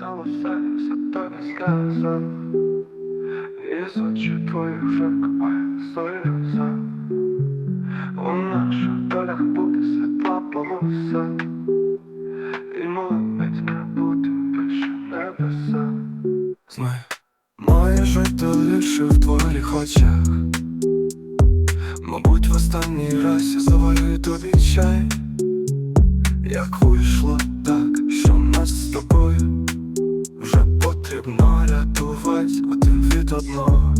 сказав все, все тобі сказав. І з очі твоїх вже копає сльоза У наших долях буде світла полоса І молить не буде більше небеса. Знаю, моє життя лише в твоїх очах. Мабуть, в останній раз я заварю тобі чай Як вийшло потрібно рятувати. Один від одного.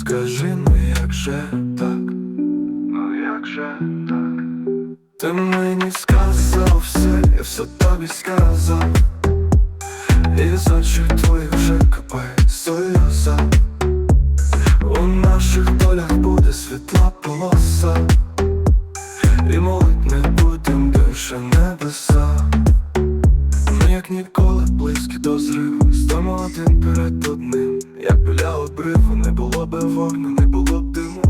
Скажи, ну як же так, ну як же так? Ти мені сказав все, я все тобі сказав. І з очей твоїх вже копає сльоза. У наших долях буде світла полоса. І молить не будем більше небеса. Ми як ніколи близькі до зриву один перед одним. Як біля обриву не було би вогню, не було б диму.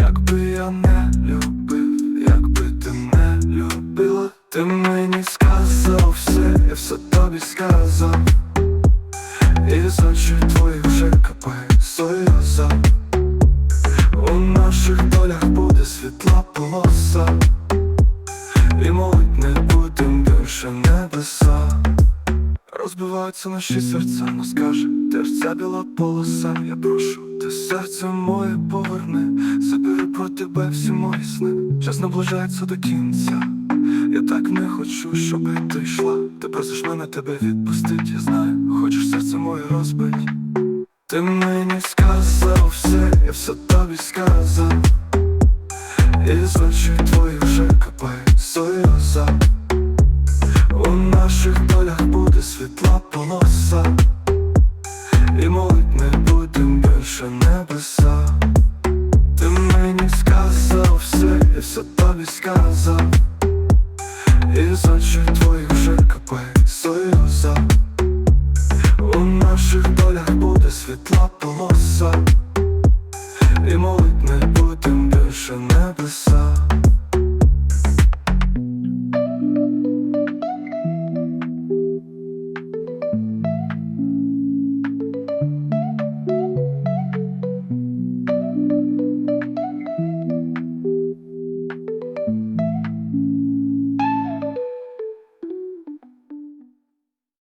Якби я не любив, якби ти не любила Ти мені сказав все, я все тобі сказав. І з очей твоїх вже капає сльоза. У наших долях буде світла полоса Розбиваються наші серця, но скаже ця біла полоса, я прошу Ти серце моє поверни Забери про тебе всі мої сни Час наближається до кінця Я так не хочу, щоб ти йшла Ти просиш мене тебе відпустить, я знаю Хочеш серце моє розбить Ти мені сказав все, я все тобі сказав І з очей твоїх тобі сказав. І з очей твоїх вже капає сльоза У наших долях буде світла полоса